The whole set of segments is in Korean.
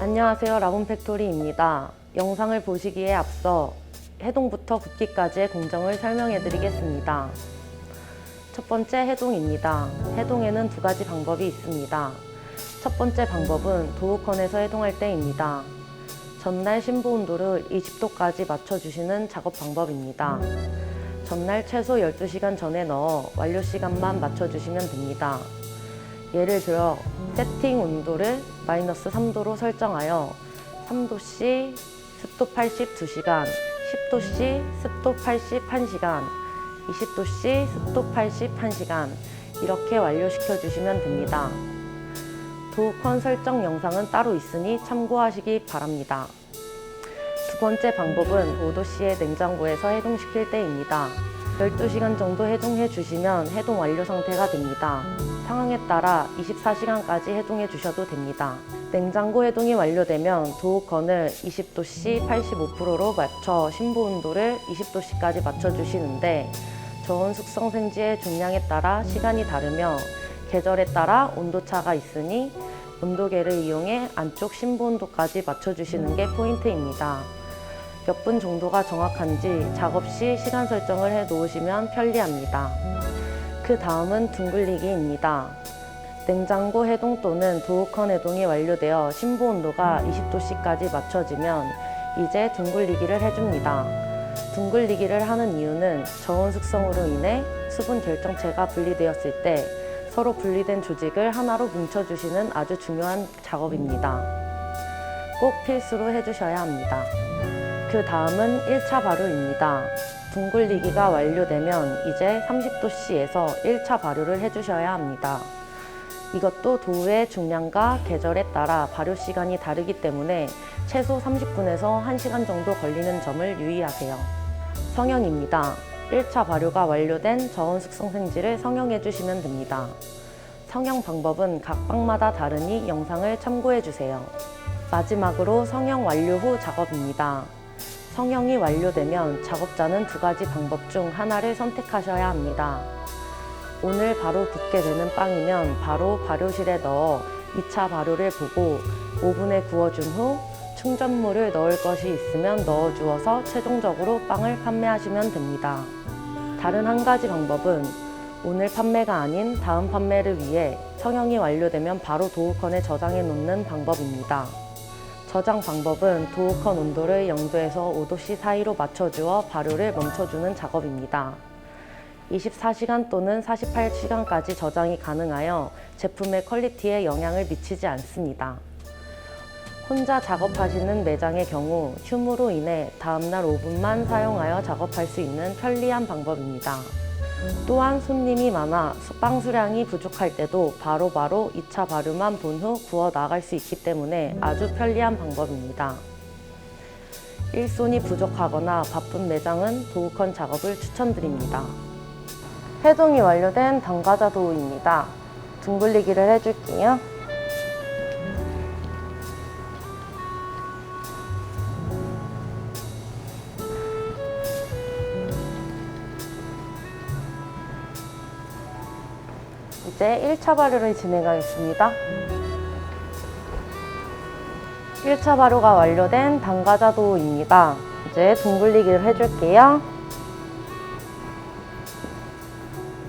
안녕하세요. 라본팩토리입니다. 영상을 보시기에 앞서 해동부터 굽기까지의 공정을 설명해 드리겠습니다. 첫 번째 해동입니다. 해동에는 두 가지 방법이 있습니다. 첫 번째 방법은 도우컨에서 해동할 때입니다. 전날 심부 온도를 20도까지 맞춰주시는 작업 방법입니다. 전날 최소 12시간 전에 넣어 완료 시간만 맞춰주시면 됩니다. 예를 들어 세팅 온도를 마이너스 3도로 설정하여 3도씨 습도 80 2시간, 10도씨 습도 80 1시간, 20도씨 습도 80 1시간 이렇게 완료시켜 주시면 됩니다. 도우컨 설정 영상은 따로 있으니 참고하시기 바랍니다. 두 번째 방법은 5도씨의 냉장고에서 해동시킬 때입니다. 12시간 정도 해동해 주시면 해동 완료 상태가 됩니다. 상황에 따라 24시간까지 해동해 주셔도 됩니다. 냉장고 해동이 완료되면 도우컨을 20도씨 85%로 맞춰 심부 온도를 20도씨까지 맞춰 주시는데 저온 숙성 생지의 중량에 따라 시간이 다르며 계절에 따라 온도차가 있으니 온도계를 이용해 안쪽 심부 온도까지 맞춰 주시는 게 포인트입니다. 몇 분 정도가 정확한지 작업 시 시간 설정을 해 놓으시면 편리합니다. 그 다음은 둥글리기입니다. 냉장고 해동 또는 도우컨 해동이 완료되어 심부 온도가 20도씨까지 맞춰지면 이제 둥글리기를 해줍니다. 둥글리기를 하는 이유는 저온 숙성으로 인해 수분 결정체가 분리되었을 때 서로 분리된 조직을 하나로 뭉쳐주시는 아주 중요한 작업입니다. 꼭 필수로 해주셔야 합니다. 그 다음은 1차 발효입니다. 둥글리기가 완료되면 이제 30도씨에서 1차 발효를 해주셔야 합니다. 이것도 도우의 중량과 계절에 따라 발효 시간이 다르기 때문에 최소 30분에서 1시간 정도 걸리는 점을 유의하세요. 성형입니다. 1차 발효가 완료된 저온 숙성 생지를 성형해 주시면 됩니다. 성형 방법은 각 빵마다 다르니 영상을 참고해 주세요. 마지막으로 성형 완료 후 작업입니다. 성형이 완료되면 작업자는 두 가지 방법 중 하나를 선택하셔야 합니다. 오늘 바로 굽게 되는 빵이면 바로 발효실에 넣어 2차 발효를 보고 오븐에 구워준 후 충전물을 넣을 것이 있으면 넣어 주어서 최종적으로 빵을 판매하시면 됩니다. 다른 한 가지 방법은 오늘 판매가 아닌 다음 판매를 위해 성형이 완료되면 바로 도우컨에 저장해 놓는 방법입니다. 저장 방법은 도우컨 온도를 0도에서 5도씨 사이로 맞춰주어 발효를 멈춰주는 작업입니다. 24시간 또는 48시간까지 저장이 가능하여 제품의 퀄리티에 영향을 미치지 않습니다. 혼자 작업하시는 매장의 경우 휴무로 인해 다음날 오븐만 사용하여 작업할 수 있는 편리한 방법입니다. 또한 손님이 많아 빵 수량이 부족할 때도 바로 바로 2차 발효만 본 후 구워 나갈 수 있기 때문에 아주 편리한 방법입니다. 일손이 부족하거나 바쁜 매장은 도우컨 작업을 추천드립니다. 해동이 완료된 당과자 도우입니다. 둥글리기를 해줄게요. 이제 1차 발효를 진행하겠습니다. 1차 발효가 완료된 당과자 도우입니다. 이제 둥글리기를 해줄게요.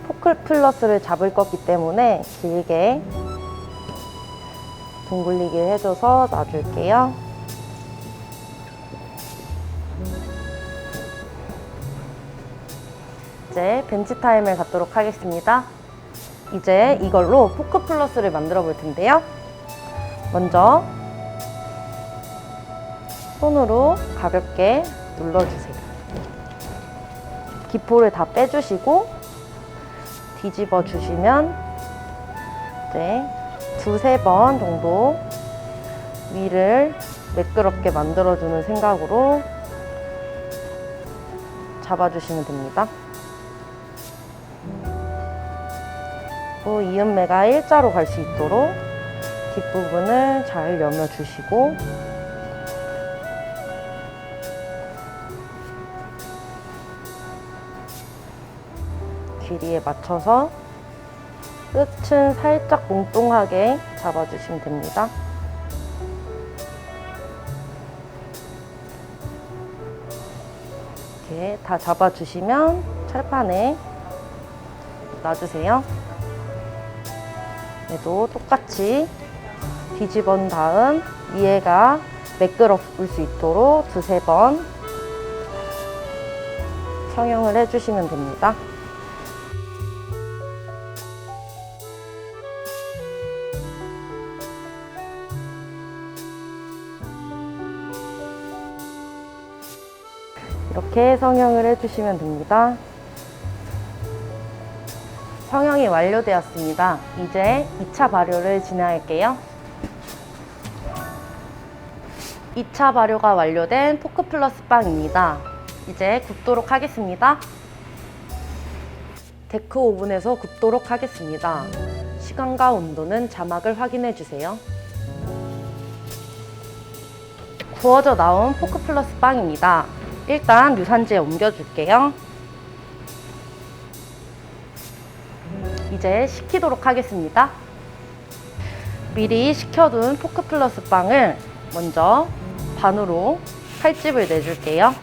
포클 플러스를 잡을 거기 때문에 길게 둥글리기 해줘서 놔줄게요. 이제 벤치 타임을 갖도록 하겠습니다. 이제 이걸로 포크 플러스를 만들어 볼 텐데요. 먼저 손으로 가볍게 눌러주세요. 기포를 다 빼주시고 뒤집어 주시면 이제 두세 번 정도 위를 매끄럽게 만들어주는 생각으로 잡아주시면 됩니다. 또 이음매가 일자로 갈 수 있도록 뒷부분을 잘 여며주시고 길이에 맞춰서 끝은 살짝 몽뚱하게 잡아주시면 됩니다. 이렇게 다 잡아주시면 철판에 놔주세요. 얘도 똑같이 뒤집어 놓은 다음 위에가 매끄러울 수 있도록 두세 번 성형을 해주시면 됩니다. 이렇게 성형을 해주시면 됩니다. 성형이 완료되었습니다. 이제 2차 발효를 진행할게요. 2차 발효가 완료된 포크 플러스 빵입니다. 이제 굽도록 하겠습니다. 데크 오븐에서 굽도록 하겠습니다. 시간과 온도는 자막을 확인해 주세요. 구워져 나온 포크 플러스 빵입니다. 일단 유산지에 옮겨줄게요. 이제 식히도록 하겠습니다. 미리 식혀둔 포크 플러스 빵을 먼저 반으로 칼집을 내줄게요.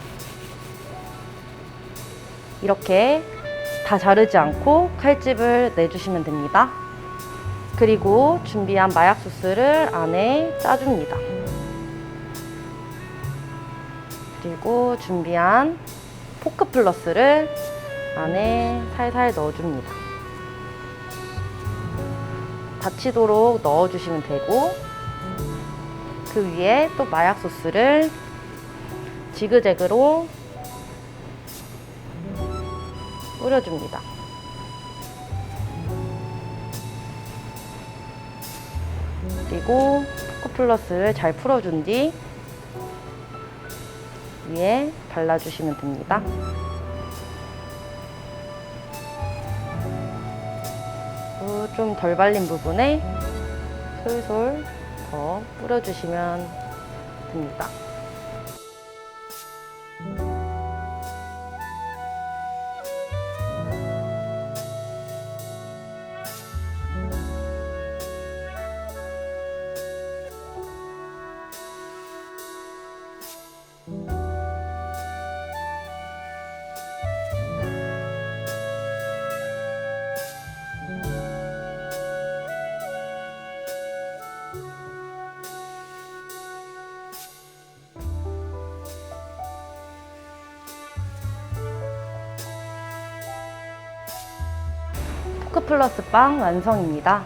이렇게 다 자르지 않고 칼집을 내주시면 됩니다. 그리고 준비한 마약 소스를 안에 짜줍니다. 그리고 준비한 포크 플러스를 안에 살살 넣어줍니다. 닫히도록 넣어주시면 되고 그 위에 또 마약 소스를 지그재그로 뿌려줍니다. 그리고 포크 플러스를 잘 풀어준 뒤 위에 발라주시면 됩니다. 좀 덜 발린 부분에 솔솔 더 뿌려주시면 됩니다. 포크 플러스 빵 완성입니다.